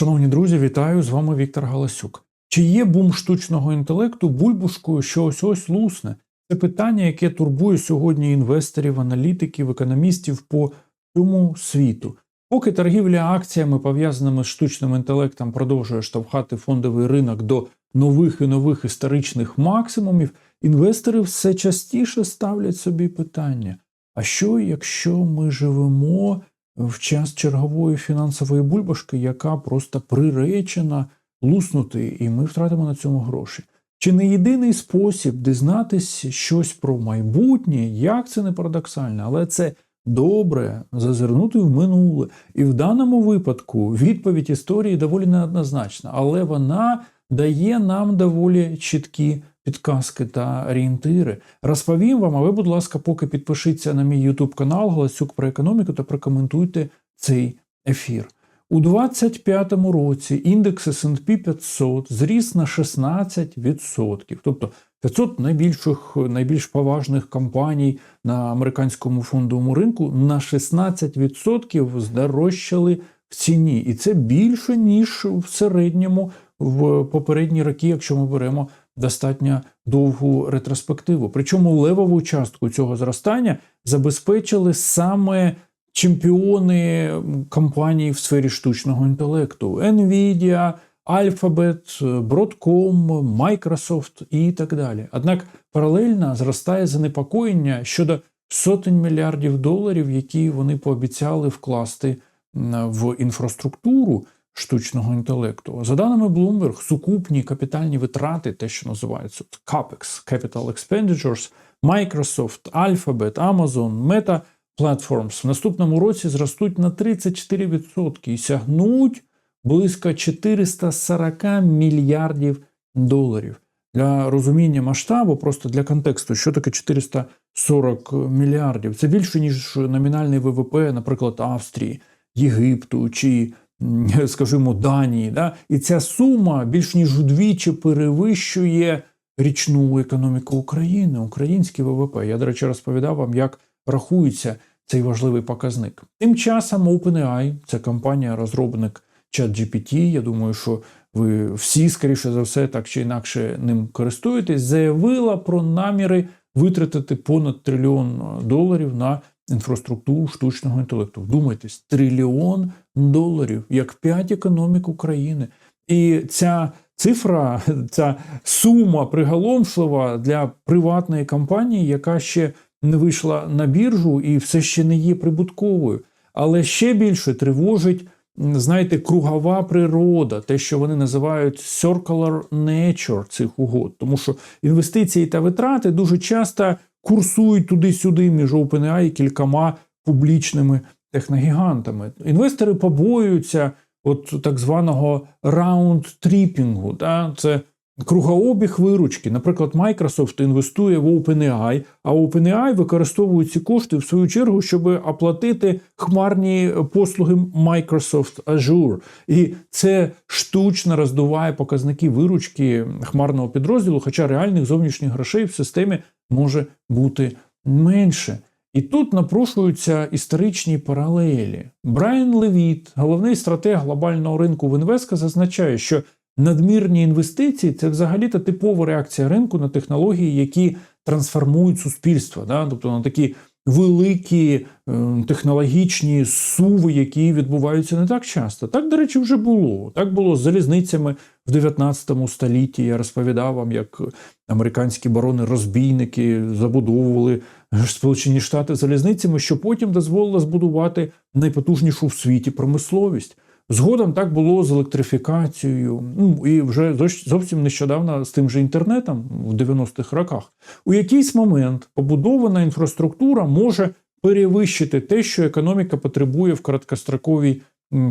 Шановні друзі, вітаю! З вами Віктор Галасюк. Чи є бум штучного інтелекту бульбушкою, що ось ось лусне? Це питання, яке турбує сьогодні інвесторів, аналітиків, економістів по всьому світу. Поки торгівля акціями, пов'язаними з штучним інтелектом, продовжує штовхати фондовий ринок до нових і нових історичних максимумів, інвестори все частіше ставлять собі питання: а що, якщо ми живемо в час чергової фінансової бульбашки, яка просто приречена луснути, і ми втратимо на цьому гроші? Чи не єдиний спосіб дізнатись щось про майбутнє, як це не парадоксально, але це добре зазирнути в минуле. І в даному випадку відповідь історії доволі неоднозначна, але вона дає нам доволі чіткі підказки та орієнтири. Розповім вам, а ви, будь ласка, поки підпишіться на мій YouTube канал Галасюк про економіку та прокоментуйте цей ефір. У 2025 році індекс S&P 500 зріс на 16%. Тобто 500 найбільших, найбільш поважних компаній на американському фондовому ринку на 16% здорожчали в ціні. І це більше, ніж в середньому в попередні роки, якщо ми беремо достатньо довгу ретроспективу. Причому левову частку цього зростання забезпечили саме чемпіони компаній в сфері штучного інтелекту: Nvidia, Alphabet, Broadcom, Microsoft і так далі. Однак паралельно зростає занепокоєння щодо сотень мільярдів доларів, які вони пообіцяли вкласти в інфраструктуру штучного інтелекту. За даними Bloomberg, сукупні капітальні витрати, те, що називається CAPEX, Capital Expenditures, Microsoft, Alphabet, Amazon, Meta Platforms в наступному році зростуть на 34% і сягнуть близько 440 мільярдів доларів. Для розуміння масштабу, просто для контексту, що таке 440 мільярдів. Це більше, ніж номінальний ВВП, наприклад, Австрії, Єгипту чи, скажімо, Данії. Да? І ця сума більш ніж удвічі перевищує річну економіку України, український ВВП. Я, до речі, розповідав вам, як рахується цей важливий показник. Тим часом OpenAI, це компанія-розробник ChatGPT, я думаю, що ви всі, скоріше за все, так чи інакше ним користуєтесь, заявила про наміри витратити понад трильйон доларів на інфраструктуру штучного інтелекту. Вдумайтесь, трильйон доларів, як п'ять економік України. І ця цифра, ця сума приголомшлива для приватної компанії, яка ще не вийшла на біржу і все ще не є прибутковою. Але ще більше тривожить, знаєте, кругова природа, те, що вони називають circular nature цих угод. Тому що інвестиції та витрати дуже часто курсують туди-сюди між OpenAI і кількома публічними техногігантами. Інвестори побоюються от так званого раунд-тріпінгу. Да? Це Кругообіг виручки, наприклад, Microsoft інвестує в OpenAI, а OpenAI використовує ці кошти в свою чергу, щоб оплатити хмарні послуги Microsoft Azure. І це штучно роздуває показники виручки хмарного підрозділу, хоча реальних зовнішніх грошей в системі може бути менше. І тут напрошуються історичні паралелі. Брайан Левіт, головний стратег глобального ринку в Інвеска, зазначає, що надмірні інвестиції це взагалі-то типова реакція ринку на технології, які трансформують суспільство, да? тобто на такі великі е, технологічні суви, які відбуваються не так часто. Так, до речі, вже було. Так було з залізницями в 19 столітті. Я розповідав вам, як американські барони-розбійники забудовували Сполучені Штати залізницями, що потім дозволило збудувати найпотужнішу в світі промисловість. Згодом так було з електрифікацією, ну і вже зовсім нещодавно з тим же інтернетом в 90-х роках. У якийсь момент побудована інфраструктура може перевищити те, що економіка потребує в короткостроковій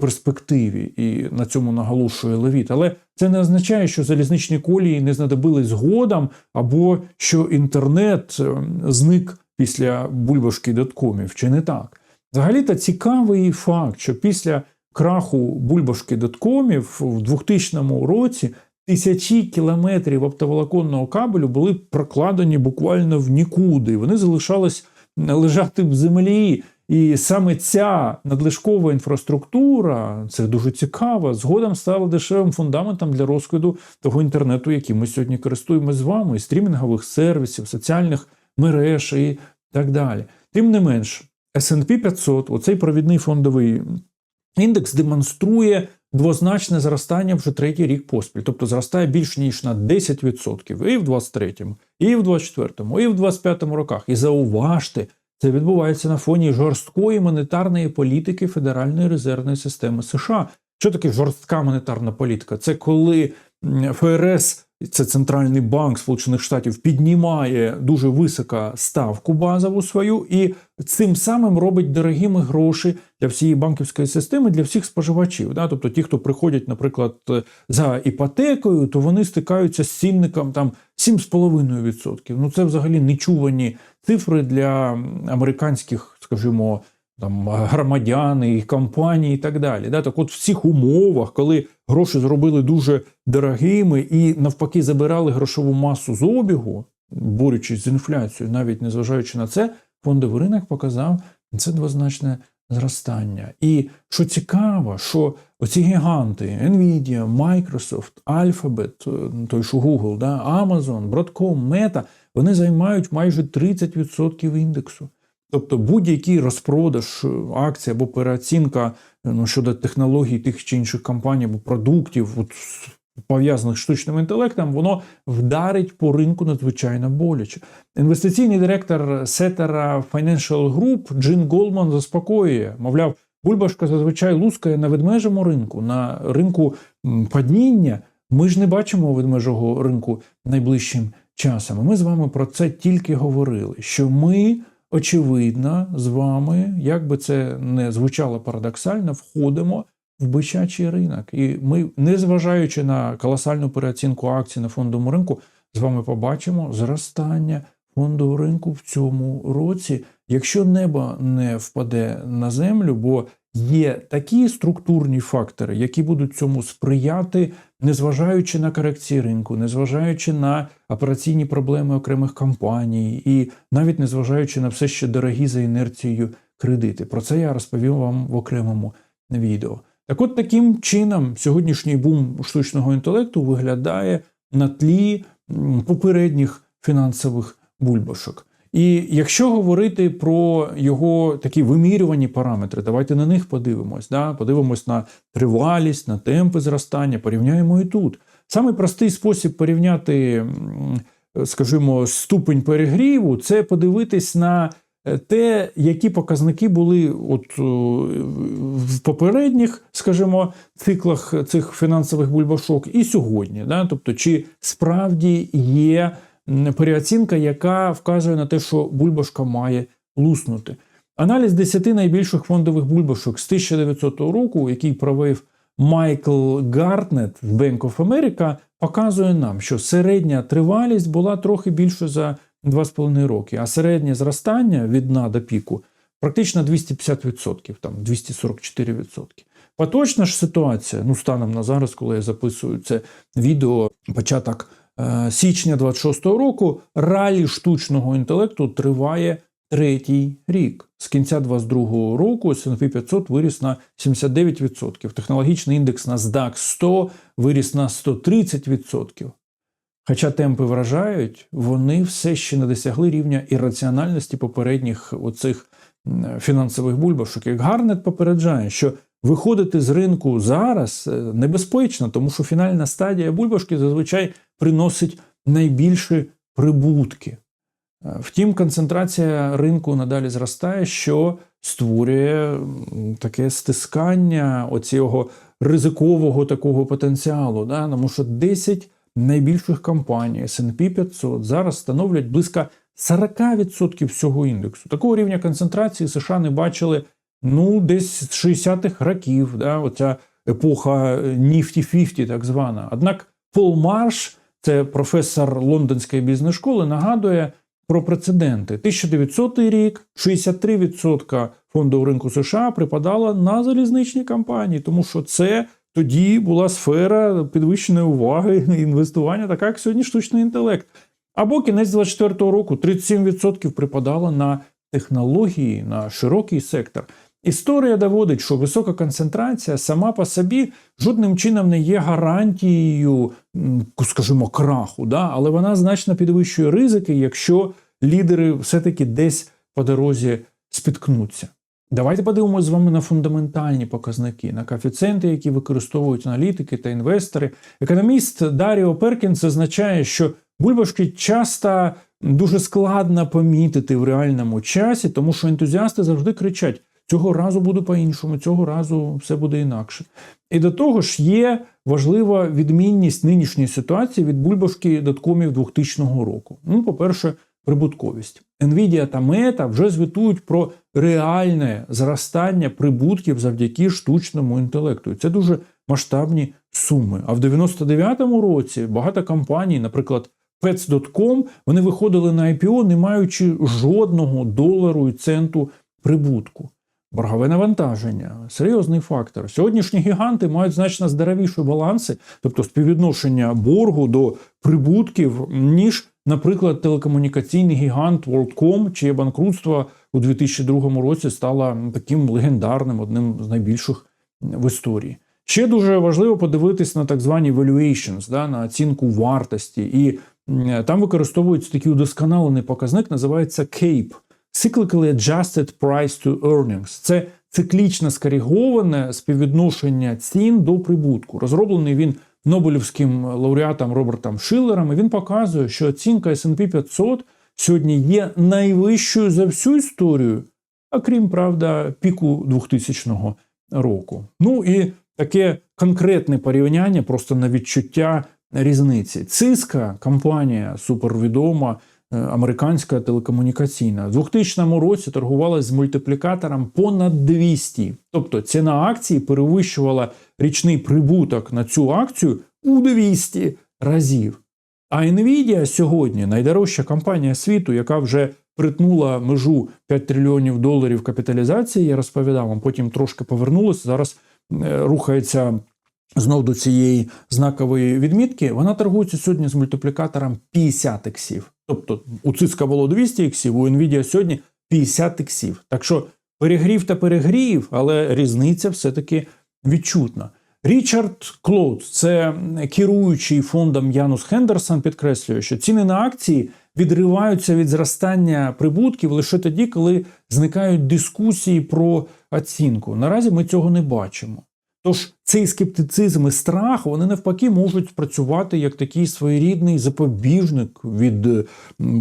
перспективі, і на цьому наголошує Левіт. Але це не означає, що залізничні колії не знадобились згодом, або що інтернет зник після бульбашки доткомів, чи не так? Взагалі-то цікавий факт, що після краху бульбашки доткомів в 2000 році тисячі кілометрів оптоволоконного кабелю були прокладені буквально в нікуди. Вони залишались лежати в землі. І саме ця надлишкова інфраструктура, це дуже цікаво, згодом стала дешевим фундаментом для розкладу того інтернету, яким ми сьогодні користуємося з вами, і стрімінгових сервісів, соціальних мереж і так далі. Тим не менш, S&P 500, оцей провідний фондовий індекс, демонструє двозначне зростання вже третій рік поспіль, тобто зростає більш ніж на 10% і в 23-му, і в 24-му, і в 25-му роках. І зауважте, це відбувається на фоні жорсткої монетарної політики Федеральної резервної системи США. Що таке жорстка монетарна політика? Це коли ФРС, це центральний банк Сполучених Штатів, піднімає дуже висока ставку базову свою, і цим самим робить дорогими гроші для всієї банківської системи, для всіх споживачів. Да? Тобто, ті, хто приходять, наприклад, за іпотекою, то вони стикаються з цінником там 7,5%. Ну це взагалі нечувані цифри для американських, скажімо, там громадян і компаній і так далі. Да? Так от в цих умовах, коли гроші зробили дуже дорогими і навпаки забирали грошову масу з обігу, борючись з інфляцією, навіть незважаючи на це, фондовий ринок показав це двозначне зростання. І що цікаво, що оці гіганти Nvidia, Microsoft, Alphabet, е, той що Google, да, Amazon, Broadcom, Meta, вони займають майже 30% індексу. Тобто будь-який розпродаж е, акцій або переоцінка ну, щодо технологій тих чи інших компаній або продуктів, от, пов'язаних з штучним інтелектом, воно вдарить по ринку надзвичайно боляче. Інвестиційний директор сетера Financial Group Джин Голдман заспокоює, мовляв, бульбашка зазвичай лускає на ведмежому ринку, на ринку падіння. Ми ж не бачимо ведмежого ринку найближчим часом. Ми з вами про це тільки говорили. Що ми, очевидно, з вами, як би це не звучало парадоксально, входимо в бичачий ринок. І ми, незважаючи на колосальну переоцінку акцій на фондовому ринку, з вами побачимо зростання фондового ринку в цьому році, якщо небо не впаде на землю, бо є такі структурні фактори, які будуть цьому сприяти, незважаючи на корекції ринку, незважаючи на операційні проблеми окремих компаній, і навіть незважаючи на все ще дорогі за інерцією кредити. Про це я розповів вам в окремому відео. Так от таким чином сьогоднішній бум штучного інтелекту виглядає на тлі попередніх фінансових бульбашок. І якщо говорити про його такі вимірювані параметри, давайте на них подивимось. Да? Подивимось на тривалість, на темпи зростання, порівняємо і тут. Самий простий спосіб порівняти, скажімо, ступень перегріву це подивитись на е, те, які показники були от е, в попередніх, скажімо, циклах цих фінансових бульбашок, і сьогодні. Да? Тобто, чи справді є переоцінка, яка вказує на те, що бульбашка має луснути. Аналіз 10 найбільших фондових бульбашок з 1900 року, який провів Майкл Гартнет з Bank of America, показує нам, що середня тривалість була трохи більше за 2,5 роки, а середнє зростання від дна до піку практично 250%, там 244%. Поточна ж ситуація, ну станом на зараз, коли я записую це відео, початок січня 26-го року, ралі штучного інтелекту триває третій рік. З кінця 22-го року S&P 500 виріс на 79%. Технологічний індекс NASDAQ 100 виріс на 130%. Хоча темпи вражають, вони все ще не досягли рівня ірраціональності попередніх оцих фінансових бульбашок. Як Гарнет попереджає, що виходити з ринку зараз е, небезпечно, тому що фінальна стадія бульбашки зазвичай приносить найбільші прибутки. Е, Втім, концентрація ринку надалі зростає, що створює таке стискання оцього ризикового такого потенціалу. Да? Тому що 10 найбільших компаній S&P 500 зараз становлять близько 40% всього індексу. Такого рівня концентрації США не бачили ну, десь з 60-х років, да? оця епоха Nifty 50 так звана. Однак Пол Марш, це професор Лондонської бізнес-школи, нагадує про прецеденти. 1900 рік 63% фондового ринку США припадало на залізничні компанії, тому що це тоді була сфера підвищеної уваги інвестування, така як сьогодні штучний інтелект. Або кінець 24-го року 37% припадало на технології на широкий сектор. Історія доводить, що висока концентрація сама по собі жодним чином не є гарантією, скажімо, краху, да? але вона значно підвищує ризики, якщо лідери все-таки десь по дорозі спіткнуться. Давайте подивимося з вами на фундаментальні показники, на коефіцієнти, які використовують аналітики та інвестори. Економіст Даріо Перкінс зазначає, що бульбашки часто дуже складно помітити в реальному часі, тому що ентузіасти завжди кричать: цього разу буде по-іншому, цього разу все буде інакше. І до того ж є важлива відмінність нинішньої ситуації від бульбашки доткомів 2000 року. Ну, по-перше, прибутковість. Nvidia та Meta вже звітують про реальне зростання прибутків завдяки штучному інтелекту. Це дуже масштабні суми. А в 99-му році багато компаній, наприклад, Pets.com, вони виходили на IPO, не маючи жодного долару і центу прибутку. Боргове навантаження серйозний фактор. Сьогоднішні гіганти мають значно здоровіші баланси, тобто співвідношення боргу до прибутків, ніж, наприклад, телекомунікаційний гігант WorldCom, чиє банкрутство у 2002 році стало таким легендарним, одним з найбільших в історії. Ще дуже важливо подивитись на так звані valuations, да, на оцінку вартості, і там використовується такий удосконалений показник, називається CAPE – Cyclically Adjusted Price to Earnings. Це циклічно скоріговане співвідношення цін до прибутку. Розроблений він Нобелівським лауреатом Робертом Шиллером. І він показує, що оцінка S&P 500 сьогодні є найвищою за всю історію, а крім правда, піку 2000 року. Ну і таке конкретне порівняння просто на відчуття різниці. Циска, компанія супервідома, американська телекомунікаційна, в 2000 році торгувалася з мультиплікатором понад 200. Тобто ціна акції перевищувала річний прибуток на цю акцію у 200 разів. А Nvidia сьогодні найдорожча компанія світу, яка вже притнула межу 5 трильйонів доларів капіталізації, я розповідав вам, потім трошки повернулася, зараз е, рухається знов до цієї знакової відмітки. Вона торгується сьогодні з мультиплікатором 50 іксів. Тобто у Циска було 200 іксів, у Nvidia сьогодні 50 іксів. Так що перегрів та перегрів, але різниця все-таки відчутна. Річард Клоуд, це керуючий фондом Янус Хендерсон, підкреслює, що ціни на акції відриваються від зростання прибутків лише тоді, коли зникають дискусії про оцінку. Наразі ми цього не бачимо. Тож цей скептицизм і страх вони навпаки можуть спрацювати як такий своєрідний запобіжник від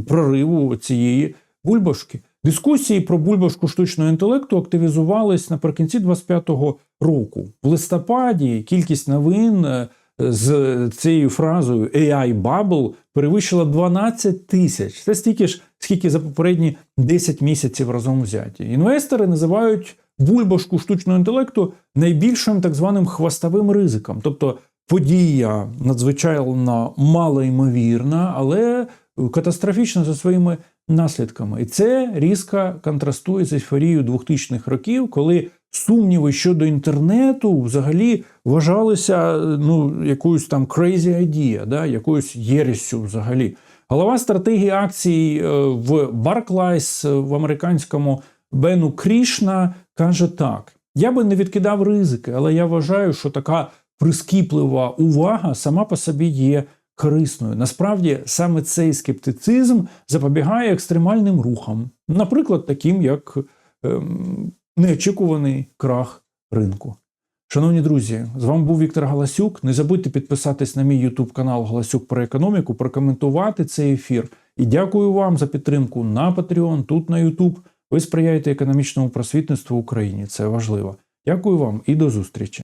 прориву цієї бульбашки. Дискусії про бульбашку штучного інтелекту активізувались наприкінці 25-го року. В листопаді кількість новин е, з цією фразою AI Bubble перевищила 12 тисяч. Це стільки ж, скільки за попередні 10 місяців разом взяті. Інвестори називають бульбашку штучного інтелекту найбільшим так званим хвостовим ризиком. Тобто подія надзвичайно малоймовірна, але катастрофічна за своїми наслідками. І це різко контрастує з ейфорією 2000-х років, коли сумніви щодо інтернету взагалі вважалися ну, якоюсь там crazy idea, да, якоюсь єресю взагалі. Голова стратегії акцій е, в Barclays е, в американському Бену Крішна каже так: я би не відкидав ризики, але я вважаю, що така прискіплива увага сама по собі є корисною. Насправді саме цей скептицизм запобігає екстремальним рухам, наприклад, таким як ем, неочікуваний крах ринку. Шановні друзі, з вами був Віктор Галасюк. Не забудьте підписатись на мій YouTube канал Галасюк про економіку, прокоментувати цей ефір. І дякую вам за підтримку на Patreon, тут на YouTube. Ви сприяєте економічному просвітництву в Україні. Це важливо. Дякую вам і до зустрічі.